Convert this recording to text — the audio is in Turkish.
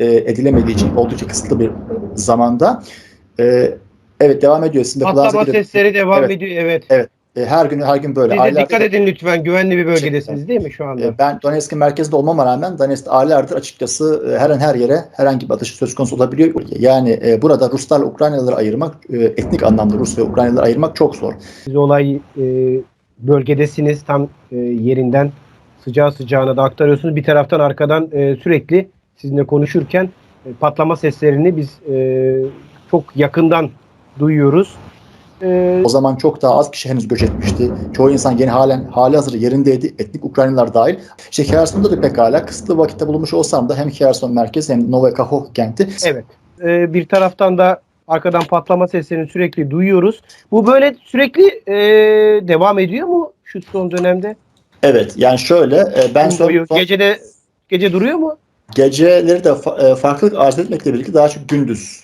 e, edilemediği için oldukça kısıtlı bir zamanda e, evet devam ediyor. Sizin de Patlama sesleri devam Evet. ediyor. Evet. E, her gün her gün böyle. Siz de Aylardır- dikkat edin lütfen. Güvenli bir bölgedesiniz değil mi şu anda? E, Ben Donetsk'in merkezinde olmama rağmen Donetsk'te aylardır açıkçası e, her an her yere herhangi bir atış söz konusu olabiliyor. Yani e, burada Ruslarla Ukraynalıları ayırmak, e, etnik anlamda Rus ve Ukraynalıları ayırmak çok zor. Siz olay e, bölgedesiniz. Tam e, yerinden sıcağı sıcağına da aktarıyorsunuz. Bir taraftan arkadan e, sürekli sizinle konuşurken e, patlama seslerini biz e, çok yakından duyuyoruz. E, O zaman çok daha az kişi henüz göç etmişti. Çoğu insan yeni halen hali hazırda yerindeydi. Etnik Ukraynalılar dahil. İşte Kherson'da da pekala kısıtlı vakitte bulunmuş olsam da hem Kherson merkezi hem Nova Kakhovka kenti Evet. Ee, bir taraftan da arkadan patlama seslerini sürekli duyuyoruz. Bu böyle sürekli e, devam ediyor mu şu son dönemde? Evet yani şöyle e, ben son, son- gecede gece duruyor mu? Geceleri de fa- e, farklılık arz etmekle birlikte daha çok gündüz